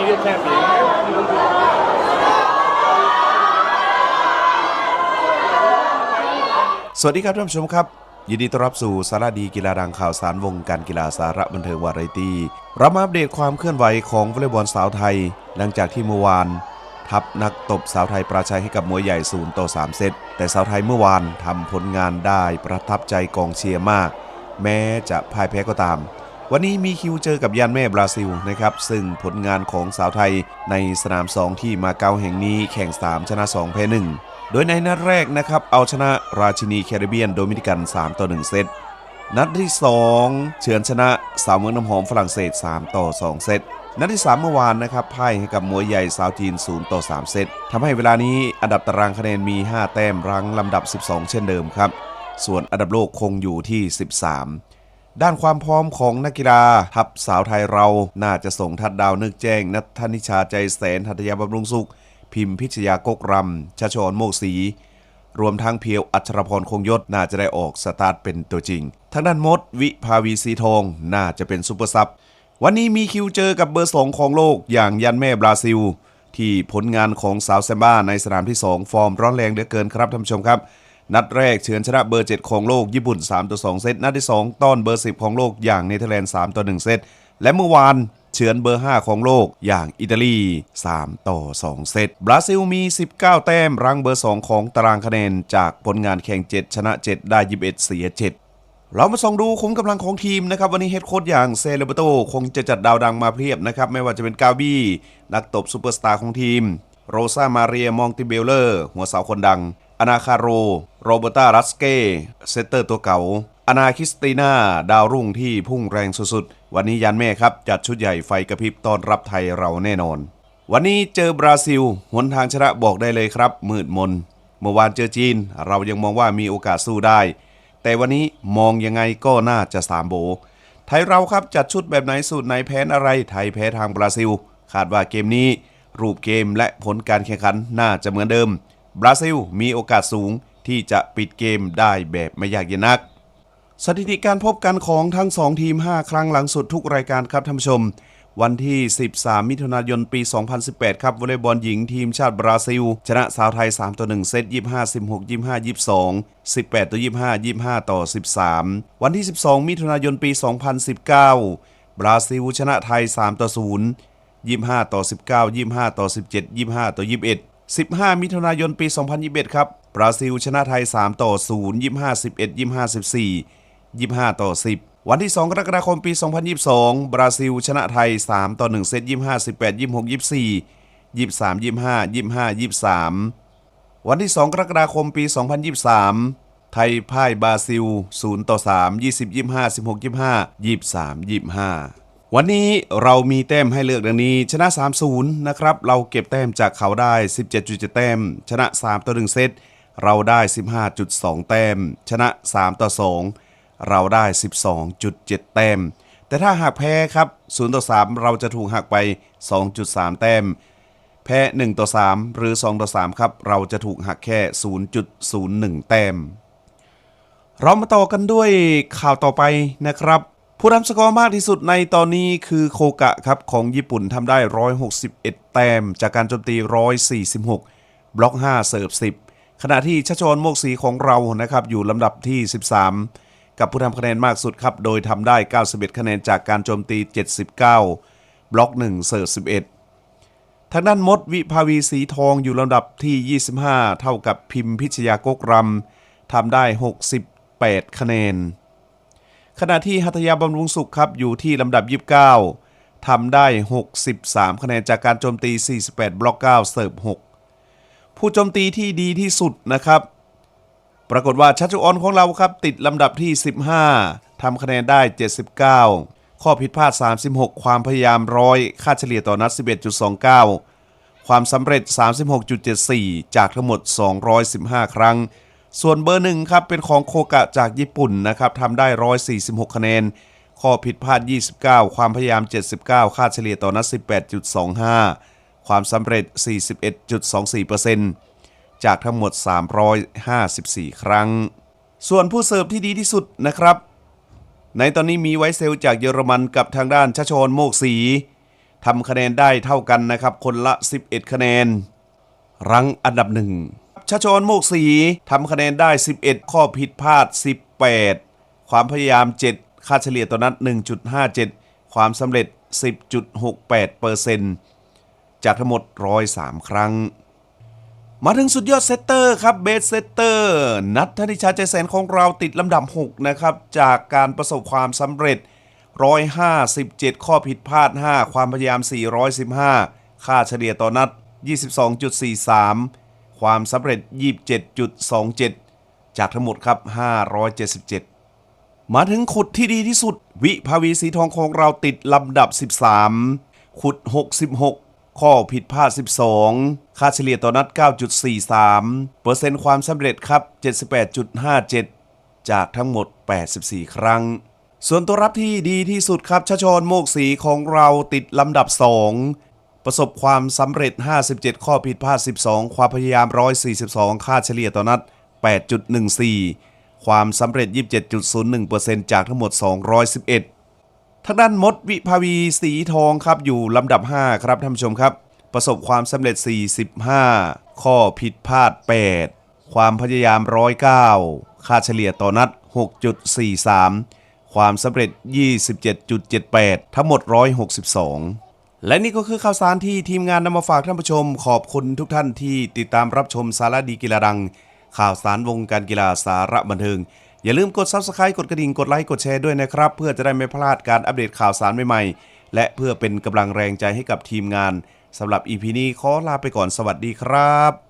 ีก็แค่ปีสวัสดีครับท่านผู้ชมครับ ยินดีต้อนรับสู่สาระดีกีฬาดังข่าวสารวงการกีฬาสาระบันเทิงวาไรตี้เรามาอัปเดตความเคลื่อนไหวของวอลเลย์บอลสาวไทย หลังจากที่เมื่อวาน ทัพนักตบสาวไทยปราชัยให้กับมวยใหญ่ศูนย์ต่อ3เซตแต่สาวไทยเมื่อวานทำผลงานได้ประทับใจกองเชียร์มาก แม้จะพ่ายแพ้ก็ตาม วันนี้มีคิวเจอกับยานแม่บราซิลนะครับ ซึ่งผลงานของสาวไทยในสนาม 2 ที่มาเก๊าแห่งนี้แข่ง 3 ชนะ 2 แพ้1โดยในนัดแรกนะครับ เอาชนะราชินีแคริบเบียนโดมินิกัน 3 ต่อ 1 เซต นัดที่ 2 เฉือนชนะสาวเมืองน้ำหอมฝรั่งเศส 3 ต่อ 2 เซตนัดที่ 3 เมื่อวานนะครับพ่ายให้กับมวยใหญ่สาวจีน 0 ต่อ 3 เซตทำให้เวลานี้อันดับตารางคะแนนมี 5 แต้มรั้งลำดับ 12 เช่นเดิมครับ ส่วนอันดับโลกคงอยู่ที่ 13 ด้านความพร้อมของนักกีฬาทัพสาวไทยเรา น่าจะส่งทัดดาวนึกแจ้ง นัทธนิชาใจแสนหัตยาบำรุงสุข พิมพิชยากกรำชาชอนโมกศรีรวมทั้งเพียวอัชรพรคงยศ น่าจะได้ออกสตาร์ทเป็นตัวจริง ทางด้านมด วิภาวีสีทอง น่าจะเป็นซุปเปอร์ซับวันนี้มีคิวเจอกับเบอร์สองของโลกอย่างยันแม่บราซิล ที่ผลงานของสาวแซมบ้าในสนามที่ 2 ฟอร์มร้อนแรงเหลือเกินครับท่านผู้ชมครับ นัดแรกเฉือนชนะเบอร์ 7 ของโลกญี่ปุ่น 3 ต่อ 2 เซต นัดที่ 2 ต้อนเบอร์ 10 ของโลกอย่างเนเธอร์แลนด์ 3 ต่อ 1 เซต และเมื่อวานเฉือนเบอร์ 5 ของโลกอย่างอิตาลี 3 ต่อ 2 เซต บราซิลมี 19 แต้มรังเบอร์ 2 ของตารางคะแนน จากผลงานแข่ง 7 ชนะ 7 ได้ 21 เสีย 7เรามาส่องดูคุมกำลังของทีมนะครับ วันนี้เฮดโค้ชอย่างเซเลเบโตคงจะจัดดาวดังมาเพียบนะครับ ไม่ว่าจะเป็นกาบี้ นักตบซูเปอร์สตาร์ของทีม โรซามาเรียมองติเบลเลอร์ หัวเสาคนดัง อนาคาโร โรเบร์ตารัสเกเซตเตอร์ตัวเก่า อนาคิสติน่า ดาวรุ่งที่พุ่งแรงสุดๆ วันนี้ยันแม่ครับ จัดชุดใหญ่ไฟกระพริบต้อนรับไทยเราแน่นอน วันนี้เจอบราซิล หนทางชนะบอกได้เลยครับ มืดมน เมื่อวานเจอจีน เรายังมองว่ามีโอกาสสู้ได้ แต่วันนี้มองยังไงก็น่าจะสามโบ ไทยเราครับจัดชุดแบบไหนสูตรไหนแพ้อะไร ไทยแพ้ทางบราซิล คาดว่าเกมนี้รูปเกมและผลการแข่งขันน่าจะเหมือนเดิม บราซิลมีโอกาสสูงที่จะปิดเกมได้แบบไม่ยากเย็นนัก สถิติการพบกันของทั้ง 2 ทีม 5 ครั้งหลังสุดทุกรายการครับท่านผู้ชม วันที่ 13 มิถุนายน ปี 2018 ครับวอลเลย์บอลหญิงทีมชาติบราซิล ชนะสาวไทย 3 ต่อ 1 เซต 25 16 25 22 18 ต่อ 25 25 ต่อ 13 วันที่ 12 มิถุนายน ปี 2019 บราซิล ชนะไทย 3 ต่อ 0 25 ต่อ 19 25 ต่อ 17 25 ต่อ 21 15 มิถุนายนปี 2021 ครับ บราซิลชนะไทย 3 ต่อ 0 25 11 25 14 25 ต่อ 10 วันที่ 2 กรกฎาคมปี 2022 บราซิลชนะไทย 3 ต่อ 1 เซต25 18 26 24 23 25 25 23 วันที่ 2 กรกฎาคมปี 2023 ไทยพ่ายบราซิล 0 ต่อ 3 20 25 16 25 23 25 วันนี้เรามีแต้มให้เลือกดังนี้ ชนะ 3-0 นะครับ เราเก็บแต้มจากเขาได้ 17.7 แต้ม ชนะ 3 ต่อ 1 เซต เราได้ 15.2 แต้ม ชนะ 3 ต่อ 2 เราได้ 12.7 แต้ม แต่ถ้าหากแพ้ครับ 0 ต่อ 3 เราจะถูกหักไป 2.3 แต้ม แพ้ 1 ต่อ 3 หรือ 2 ต่อ 3 ครับ เราจะถูกหักแค่ 0.01 แต้ม เรามาต่อกันด้วยข่าวต่อไปนะครับ ผู้ทำสกอร์มากที่สุดในตอนนี้คือโคกะครับของญี่ปุ่นทำได้ 161 แต้ม จากการโจมตี 146 บล็อก 5 เสิร์ฟ 10 ขณะที่ชชนโมกศีของเรานะครับอยู่ลำดับที่ 13 กับผู้ทำคะแนนมากสุดครับ โดยทำได้ 91 คะแนนจากการโจมตี 79 บล็อก 1 เสิร์ฟ 11 ทางด้านมดวิภาวีสีทองอยู่ลำดับที่ 25 เท่ากับพิมพิชยากกรำทำได้ 68 คะแนน ขณะที่หัตถยาบำรุงสุขครับอยู่ที่ลำดับ 29ทำได้ 63 คะแนนจากการโจมตี 48 บล็อก 9 เสิร์ฟ 6 ผู้โจมตีที่ดีที่สุดนะครับ ปรากฏว่าชัชจุออนของเราครับ ติดลำดับที่ 15ทำคะแนนได้ 79 ข้อผิดพลาด 36 ความพยายามร้อยค่าเฉลี่ยต่อนัด 11.29 ความสำเร็จ 36.74 จากทั้งหมด 215 ครั้ง ส่วนเบอร์หนึ่งครับเป็นของโคกะจากญี่ปุ่นนะครับทำได้ 146 คะแนน ข้อผิดพลาด 29 ความพยายาม 79 ค่าเฉลี่ยต่อนัด 18.25 ความสำเร็จ 41.24%จากทั้งหมด 354 ครั้ง ส่วนผู้เสิร์ฟที่ดีที่สุดนะครับ ในตอนนี้มีไวเซลจากเยอรมันกับทางด้านชชอนโมกศรีทำคะแนนได้เท่ากันนะครับ คนละ 11 คะแนน รั้งอันดับหนึ่ง ชาชนโมกสีทำคะแนนได้ 11 ข้อผิดพลาด 18 ความพยายาม 7 ค่าเฉลี่ยต่อนัด 1.57 ความสำเร็จ 10.68เปอร์เซ็นต์จากทั้งหมด 103 ครั้ง มาถึงสุดยอดเซตเตอร์ครับเบสเซตเตอร์นัทธนิชาใจแสนของเราติดลำดับ 6 นะครับ จากการประสบความสำเร็จ 157 ข้อผิดพลาด 5 ความพยายาม 415 ค่าเฉลี่ยต่อนัด 22.43 ความสำเร็จ 27.27 จากทั้งหมดครับ 577 มาถึงขุดที่ดีที่สุด วิภาวีสีทองของเราติดลำดับ 13 ขุด 66 ข้อผิดพลาด 12 ค่าเฉลี่ยต่อนัด 9.43 เปอร์เซ็นต์ความสำเร็จครับ 78.57 จากทั้งหมด 84 ครั้ง ส่วนตัวรับที่ดีที่สุดครับชชอนโมกสีของเราติดลำดับ 2 ประสบความสำเร็จ 57 ข้อผิดพลาด 12 ความพยายาม 142 ค่าเฉลี่ยต่อนัด 8.14 ความสำเร็จ 27.01%จากทั้งหมด 211 ทางด้านมดวิภาวีสีทองครับอยู่ลำดับ 5 ครับท่านผู้ชมครับ ประสบความสำเร็จ 45 ข้อผิดพลาด 8 ความพยายาม 109 ค่าเฉลี่ยต่อนัด 6.43 ความสำเร็จ 27.78 ทั้งหมด 162 และนี่ก็คือข่าวสารที่ทีมงานนำมาฝากท่านผู้ชม ขอบคุณทุกท่านที่ติดตามรับชมสารดีกีฬาดัง ข่าวสารวงการกีฬาสาระบันเทิง อย่าลืมกด Subscribe กดกระดิ่งกดไลค์กดแชร์ด้วยนะครับ เพื่อจะได้ไม่พลาดการอัปเดตข่าวสารใหม่ๆ และเพื่อเป็นกำลังแรงใจให้กับทีมงานสำหรับ EP นี้ขอลาไปก่อนสวัสดีครับ